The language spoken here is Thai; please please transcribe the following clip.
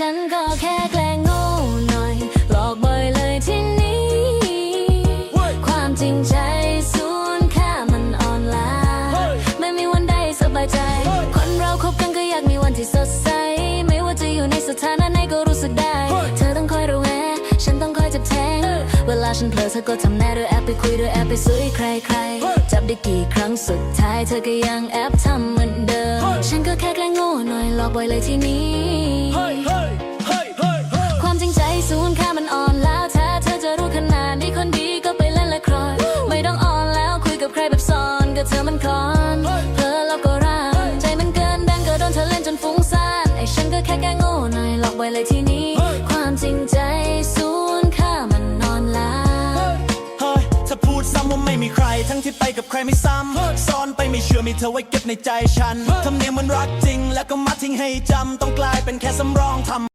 ฉันก็แค่แกล้งโง่หน่อย หลอกบ่อยเลยที่นี้ ความจริงใจสูญค่ามันอ่อนล้า ไม่มีวันใดสบายใจ คนเราคบกันก็อยากมีวันที่สดใส ไม่ว่าจะอยู่ในสถานะไหนก็รู้สึกได้ เธอต้องคอยระแวงฉันต้องคอยจับแทง เวลาฉันเผลอเธอก็ทำแน่ด้วยแอปไปคุยด้วยแอปไปซื้อใครใครๆจับได้กี่ครั้งสุดท้ายเธอก็ยังแอปทำเหมือนเดิม ฉันก็แค่แกล้งโง่หน่อยหลอกบ่อยเลยที่นี้ เธอมันคลอนเพอแล้วก็ร่างใจมันเกินดังก็โดนเธอเล่นจนฟุ้งซ่านไอ้ฉันก็แค่แกล้งโง่หน่อยหลอกไว้เลยทีนี้ ความจริงใจสูญค่ามันอ่อนแล้วเฮ้ยถ้าพูดซ้ำว่าไม่มีใคร ทั้งที่ไปกับใครไม่ซ้ำซ้อนไปไม่เชื่อมีเธอไว้เก็บในใจฉันทำเนียมเหมันรักจริง แล้วก็มาทิ้งให้จำต้องกลายเป็นแค่สำรองทำ